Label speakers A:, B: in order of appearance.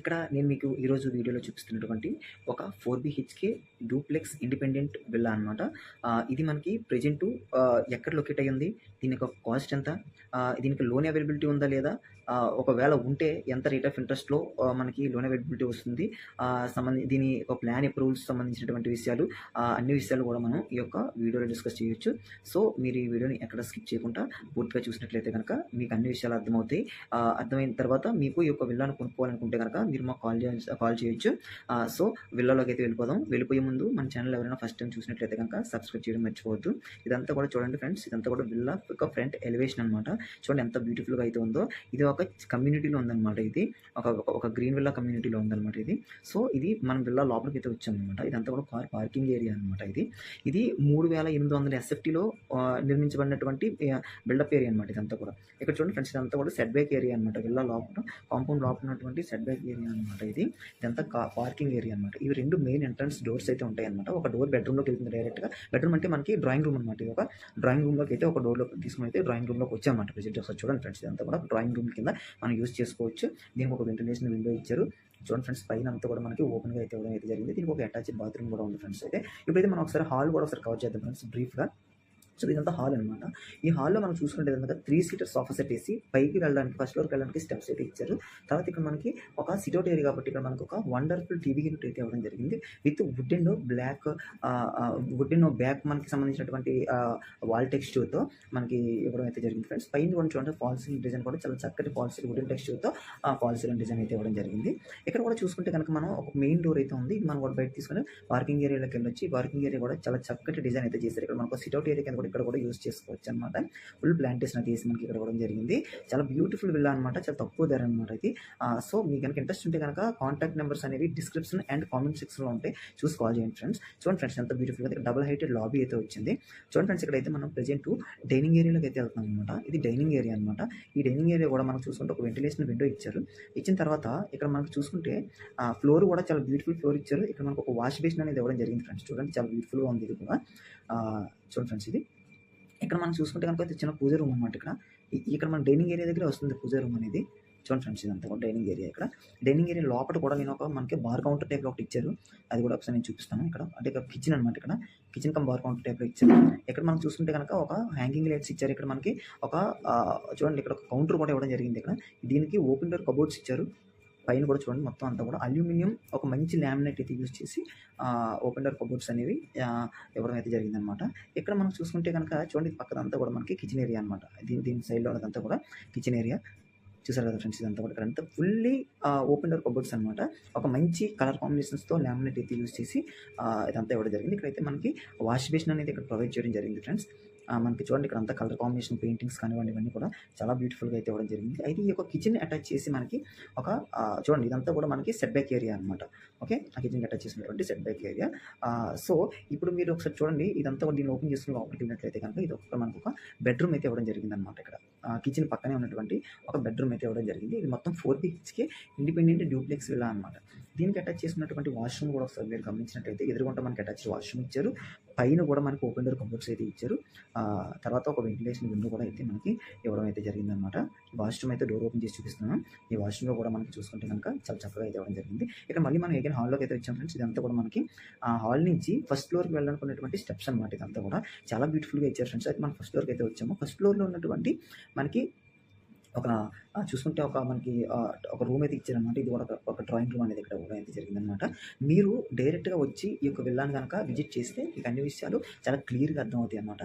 A: ఇక్కడ నేను మీకు ఈరోజు వీడియోలో చూపిస్తున్నటువంటి ఒక four BHK duplex independent villa అనమాట ఇది మనకి ప్రజెంట్ ఎక్కడ లొకేట్ అయ్యింది దీని యొక్క కాస్ట్ ఎంత దీనికి లోన్ అవైలబిలిటీ ఉందా లేదా ఒకవేళ ఉంటే ఎంత రేట్ ఆఫ్ ఇంట్రెస్ట్లో మనకి లోన్ అవైలబిలిటీ వస్తుంది సంబంధించి సంబంధి దీని ఒక ప్లాన్ అప్రూవల్స్ సంబంధించినటువంటి విషయాలు అన్ని విషయాలు కూడా మనం ఈ యొక్క వీడియోలో డిస్కస్ చేయొచ్చు. సో మీరు ఈ వీడియోని ఎక్కడ స్కిప్ చేయకుండా పూర్తిగా చూసినట్లయితే కనుక మీకు అన్ని విషయాలు అర్థమవుతాయి. అర్థమైన తర్వాత మీకు ఈ యొక్క విల్లాను కొనుక్కోవాలనుకుంటే కనుక మీరు మాకు కాల్ చేయ కాల్ చేయొచ్చు. ఆ, సో విల్లాలోకి అయితే వెళ్ళిపోదాం. వెళ్ళిపోయే ముందు మన ఛానల్ ఎవరైనా ఫస్ట్ టైం చూసినట్లయితే కనుక సబ్స్క్రైబ్ చేయడం మర్చిపోవద్దు. ఇదంతా కూడా చూడండి ఫ్రెండ్స్ ఇదంతా కూడా విల్లా ఒక ఫ్రంట్ ఎలివేషన్ అనమాట చూడండి ఎంత బ్యూటిఫుల్గా అయితే ఉందో. ఇది ఒక కమ్యూనిటీలో ఉందన్నమాట ఇది. ఒక ఒక- ఒక గ్రీన్ విల్లా కమ్యూనిటీలో ఉందన్నమాట ఇది. సో ఇది మనం విల్లా లోపలికి అయితే వచ్చామన్నమాట. ఇదంతా కూడా కార్ పార్కింగ్ ఏరియా అనమాట ఇది. ఇది మూడు వేల ఎనిమిది వందల ఎస్ఎఫ్టీలో నిర్మించబడినటువంటి బిల్డప్ ఏరియా అనమాట ఇదంతా కూడా. ఇక్కడ చూడండి ఫ్రెండ్స్ ఇదంతా కూడా సెట్ బ్యాక్ ఏరియా అనమాట విల్లా లోపల కాంపౌండ్ లోపల ఉన్నటువంటి సెట్ బ్యాక్ ఏరియా అనమాట ఇది. ఇదంతా పార్కింగ్ ఏరియా అనమాట ఇవి రెండు మెయిన్ ఎంట్రన్స్ డోర్స్ అయితే ఉంటాయి అనమాట ఒక డోర్ బెడ్రూమ్లోకి వెళ్తుంది డైరెక్ట్గా బెడ్రూమ్ అంటే మనకి డ్రాయింగ్ రూమ్ అనమాట ఇది ఒక. డ్రాయింగ్ రూమ్లోకి అయితే ఒక డోర్లో తీసుకుని అయితే డ్రాయింగ్ రూమ్లోకి వచ్చామన్నమాట ప్రెజెంట్ చూడండి ఫ్రెండ్స్ ఇదంతా కూడా డ్రాయింగ్ రూమ్ కింద మనం యూస్ చేసుకోవచ్చు. దీనికి ఒక వెంటిలేషన్ విండో ఇచ్చారు. చూడండి ఫ్రెండ్స్ పైన అంతా కూడా మనకి ఓపెన్గా అయితే ఇవ్వడం అయితే జరిగింది. దీనికి ఒక అటాచ్డ్ బాత్రూమ్ కూడా ఉంది ఫ్రెండ్స్ అయితే ఇప్పుడైతే మనం ఒకసారి హాల్ కూడా ఒకసారి కవర్ చేద్దాం ఫ్రెండ్స్ బ్రీఫ్గా సో ఇదంతా హాల్ అనమాట ఈ హాల్లో మనం చూసుకుంటే కనుక త్రీ సీటర్ సోఫా సెట్ వేసి పైకి వెళ్ళడానికి ఫస్ట్ ఫ్లోర్కి వెళ్ళడానికి స్టెప్స్ అయితే ఇచ్చారు. తర్వాత ఇక్కడ మనకి ఒక సిటౌట్ ఏరియా కాబట్టి ఇక్కడ మనకు ఒక వండర్ఫుల్ టీవీ యూనిట్ అయితే ఇవ్వడం జరిగింది. With wood and black wood and back మనకి సంబంధించినటువంటి వాల్ టెక్స్చర్తో మనకి ఇవ్వడం అయితే జరిగింది ఫ్రెండ్స్ పైన కూడా చూడండి ఫాల్ సీలింగ్ డిజైన్ కూడా చాలా చక్కటి ఫాల్ సీలింగ్ వుడెన్ టెక్స్చర్తో ఫాల్ సీలింగ్ డిజైన్ అయితే ఇవ్వడం జరిగింది. ఇక్కడ కూడా చూసుకుంటే కనుక మనం ఒక మెయిన్ డోర్ అయితే ఉంది. మనం కూడా బయట తీసుకుని పార్కింగ్ ఏరియాలోకి వెళ్ళొచ్చి పార్కింగ్ ఏరియా కూడా చాలా చక్కటి డిజైన్ అయితే చేశారు. ఇక్కడ మనకు సిట్అవుట్ ఏరియా కింద కూడా ఇక్కడ కూడా యూస్ చేసుకోవచ్చు అనమాట ఫుల్ ప్లాంటేషన్ తీసి వేసి మనకి ఇక్కడ కూడా జరిగింది. చాలా బ్యూటిఫుల్ విల్లా అనమాట చాలా తక్కువ ధర అనమాట ఇది. సో మీకు కనుక ఇంట్రెస్ట్ ఉంటే కనుక కాంటాక్ట్ నెంబర్స్ అనేవి డిస్క్రిప్షన్ అండ్ కామెంట్ సెక్షన్లో ఉంటాయి చూసి కాల్ చేయండి ఫ్రెండ్స్ చూడండి ఫ్రెండ్స్ ఎంత బ్యూటిఫుల్ అయితే డబుల్ హైటెడ్ లాబీ అయితే వచ్చింది. చూడండి ఫ్రెండ్స్ ఇక్కడ అయితే మనం ప్రజెంట్ డైనింగ్ ఏరియాలోకి అయితే వెళ్తున్నాం అనమాట ఇది డైనింగ్ ఏరియా అనమాట ఈ డైనింగ్ ఏరియా కూడా మనం చూసుకుంటే ఒక వెంటిలేషన్ విండో ఇచ్చారు. ఇచ్చిన తర్వాత ఇక్కడ మనకు చూసుకుంటే ఫ్లోర్ కూడా చాలా బ్యూటిఫుల్ ఫ్లోర్ ఇచ్చారు. ఇక్కడ మనకు ఒక వాష్ బేసిన్ అనేది ఇవ్వడం జరిగింది ఫ్రెండ్స్ చూడండి చాలా బ్యూటిఫుల్గా ఉంది ఇది కూడా. చూడండి ఫ్రెండ్స్ ఇది. ఇక్కడ మనం చూసుకుంటే కనుక ఇది చిన్న పూజ రూమ్ అనమాట ఇక్కడ. ఇక్కడ మన డైనింగ్ ఏరియా దగ్గర వస్తుంది పూజ రూమ్ అనేది. చూడండి ఫ్రెండ్స్ ఇదంతా కూడా డైనింగ్ ఏరియా ఇక్కడ. డైనింగ్ ఏరియా లోపల కూడా నేను ఒక మనకి బార్ కౌంటర్ టైప్ ఒకటి ఇచ్చారు. అది కూడా ఒకసారి నేను చూపిస్తాను ఇక్కడ. అంటే ఇక్కడ కిచెన్ అనమాట ఇక్కడ. కిచెన్ కమ్ బార్ కౌంటర్ టైప్లో ఇచ్చారు. ఇక్కడ మనం చూసుకుంటే కనుక ఒక హ్యాంగింగ్ లైట్స్ ఇచ్చారు. ఇక్కడ మనకి ఒక చూడండి ఇక్కడ ఒక కౌంటర్ కూడా ఇవ్వడం జరిగింది ఇక్కడ. దీనికి ఓపెన్ డోర్ కబోర్డ్స్ ఇచ్చారు. పైన కూడా చూడండి మొత్తం అంతా కూడా అల్యూమినియం ఒక మంచి ల్యామినేట్ అయితే యూజ్ చేసి ఓపెన్ డోర్ కబోర్డ్స్ అనేవి ఇవ్వడం అయితే జరిగిందనమాట. ఇక్కడ మనం చూసుకుంటే కనుక చూడండి పక్కదంతా కూడా మనకి కిచెన్ ఏరియా అనమాట దీని దీని సైడ్లో ఉన్నదంతా కూడా కిచెన్ ఏరియా చూసారు కదా ఫ్రెండ్స్ ఇదంతా కూడా ఇక్కడ అంతా ఫుల్లీ ఓపెన్ డోర్ కబోర్డ్స్ అనమాట ఒక మంచి కలర్ కాంబినేషన్స్తో ల్యామినేట్ అయితే యూజ్ చేసి ఇదంతా ఇవ్వడం జరిగింది. ఇక్కడైతే మనకి వాష్ బేసిన్ అనేది ఇక్కడ ప్రొవైడ్ చేయడం జరిగింది ఫ్రెండ్స్ మనకి చూడండి ఇక్కడ అంతా కలర్ కాంబినేషన్ పెయింటింగ్స్ కానివ్వండి ఇవన్నీ కూడా చాలా బ్యూటిఫుల్గా అయితే ఇవ్వడం జరిగింది. అయితే ఈ యొక్క కిచెన్ అటాచ్ చేసి మనకి ఒక చూడండి ఇదంతా కూడా మనకి సెట్ బ్యాక్ ఏరియా అనమాట ఓకే? ఆ కిచెన్ అటాచ్ చేసినటువంటి సెట్ బ్యాక్ ఏరియా సో ఇప్పుడు మీరు ఒకసారి చూడండి ఇదంతా కూడా దీన్ని ఓపెన్ చేసుకుని లోపలికి వెళ్ళినట్లయితే కనుక ఇది ఒక మనకు ఒక బెడ్రూమ్ అయితే ఇవ్వడం జరిగింది అనమాట ఇక్కడ కిచెన్ పక్కనే ఉన్నటువంటి ఒక బెడ్రూమ్ అయితే ఇవ్వడం జరిగింది. ఇది మొత్తం four BHK independent duplex villa అనమాట దీనికి అటాచ్ చేసినటువంటి వాష్రూమ్ కూడా ఒకసారి మీరు గమనించినట్లయితే ఎదురుగుంట మనకి అటాచ్ వాష్రూమ్ ఇచ్చారు. పైన కూడా మనకి ఓపెన్ డోర్ కంప్యూటర్స్ అయితే ఇచ్చారు. తర్వాత ఒక వెంటిలేషన్ విండో కూడా అయితే మనకి ఇవ్వడం అయితే జరిగిందనమాట వాష్రూమ్ అయితే డోర్ ఓపెన్ చేసి చూపిస్తున్నాను. ఈ వాష్రూమ్లో కూడా మనకి చూసుకుంటే కనుక చాలా చక్కగా అయితే ఇవ్వడం జరిగింది. ఇక్కడ మళ్ళీ మనం ఏదైనా హాల్లోకి అయితే వచ్చాం ఫ్రెండ్స్ ఇదంతా కూడా మనకి ఆ హాల్ నుంచి ఫస్ట్ ఫ్లోర్కి వెళ్ళాలనుకున్నటువంటి స్టెప్స్ అనమాట ఇదంతా కూడా. చాలా బ్యూటిఫుల్గా ఇచ్చారు ఫ్రెండ్స్. అయితే మనం ఫస్ట్ ఫ్లోర్కి అయితే వచ్చాము. ఫస్ట్ ఫ్లోర్లో ఉన్నటువంటి మనకి ఒక చూసుకుంటే ఒక మనకి ఒక రూమ్ అయితే ఇచ్చారనమాట ఇది కూడా ఒక- డ్రాయింగ్ రూమ్ అనేది ఇక్కడ కూడా అయితే జరిగిందనమాట మీరు డైరెక్ట్గా వచ్చి ఈ యొక్క విల్లాన్ని కనుక విజిట్ చేస్తే మీకు అన్ని విషయాలు చాలా క్లియర్గా అర్థమవుతాయి అనమాట